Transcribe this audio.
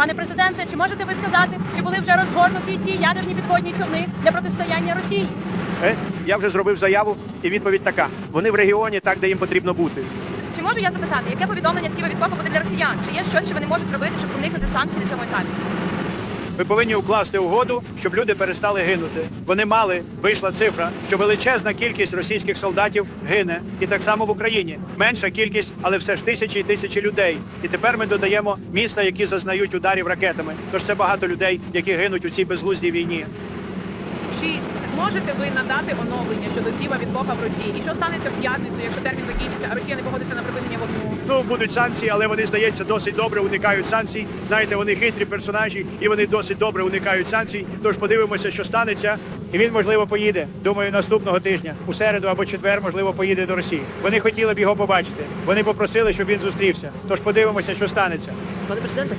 Пане президенте, чи можете ви сказати, чи були вже розгорнуті ті ядерні підводні човни для протистояння Росії? Е, я вже зробив заяву, і відповідь така: вони в регіоні так, де їм потрібно бути. Чи можу я запитати, яке повідомлення Стіва кого буде для росіян? Чи є щось, що вони можуть зробити, щоб уникнути санкцій на цьому етапі? Ми повинні укласти угоду, щоб люди перестали гинути. Вони мали, вийшла цифра, що величезна кількість російських солдатів гине, і так само в Україні. Менша кількість, але все ж тисячі і тисячі людей. І тепер ми додаємо міста, які зазнають ударів ракетами. Тож це багато людей, які гинуть у цій безглуздій війні. Чи можете ви надати оновлення щодо Стіва Віткофа в Росії? І що станеться в п'ятницю, якщо термін закінчиться, а Росія не погодиться на припинення вогню? Ну будуть санкції, але вони здається досить добре уникають санкцій. Знаєте, вони хитрі персонажі, і вони досить добре уникають санкцій. Тож подивимося, що станеться. І він можливо поїде. Думаю, наступного тижня, у середу або четвер, можливо, поїде до Росії. Вони хотіли б його побачити. Вони попросили, щоб він зустрівся. Тож подивимося, що станеться. Пане президенте,